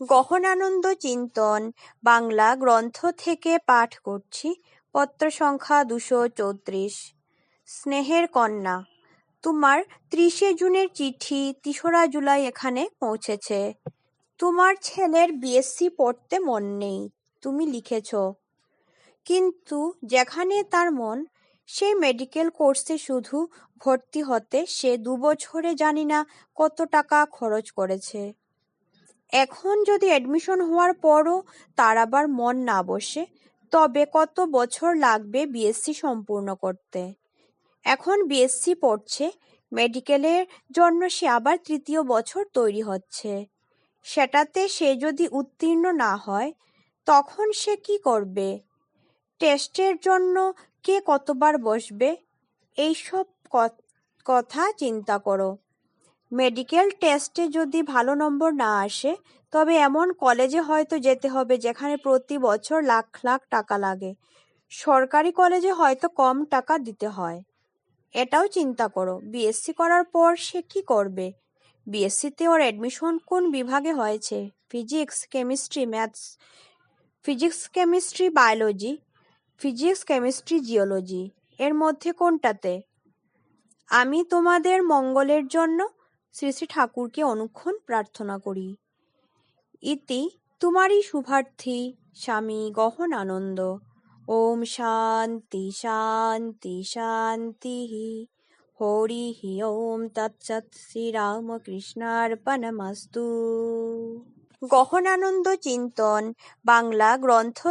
গহনানন্দ চিন্তন বাংলা গ্রন্থ থেকে পাঠ করছি। পত্র সংখ্যা দুশো চৌত্রিশ। স্নেহের কন্যা, তোমার ত্রিশে জুনের চিঠি তেসরা জুলাই এখানে পৌঁছেছে। তোমার ছেলের বিএসসি পড়তে মন নেই, তুমি লিখেছ। কিন্তু যেখানে তার মন, সেই মেডিকেল কোর্সে শুধু ভর্তি হতে সে দুবছরে জানি না কত টাকা খরচ করেছে। এখন যদি অ্যাডমিশন হওয়ার পরও তার আবার মন না বসে, তবে কত বছর লাগবে বিএসসি সম্পূর্ণ করতে? এখন বিএসসি পড়ছে মেডিকেলের জন্য সে আবার তৃতীয় বছর তৈরি হচ্ছে। সেটাতে সে যদি উত্তীর্ণ না হয়, তখন সে কি করবে? টেস্টের জন্য কে কতবার বসবে? এইসব কথা চিন্তা করো। মেডিকেল টেস্টে যদি ভালো নম্বর না আসে, তবে এমন কলেজে হয়তো যেতে হবে যেখানে প্রতি বছর লাখ লাখ টাকা লাগে। সরকারি কলেজে হয়তো কম টাকা দিতে হয়। এটাও চিন্তা করো বিএসসি করার পর সে কি করবে? বিএসসিতে ওর অ্যাডমিশন কোন বিভাগে হয়েছে? Physics chemistry maths physics chemistry biology physics chemistry geology এর মধ্যে কোনটাতে? আমি তোমাদের মঙ্গলের জন্য শ্রী শ্রী ঠাকুরকে অনুক্ষণ প্রার্থনা করি। ইতি তোমারই শুভার্থী স্বামী গহন আনন্দ ওম শান্তি শান্তি শান্তি। হরি হি, ওম তৎসৎ শ্রীরামকৃষ্ণার্পণমস্তু গহনানন্দ চিন্তন বাংলা গ্রন্থ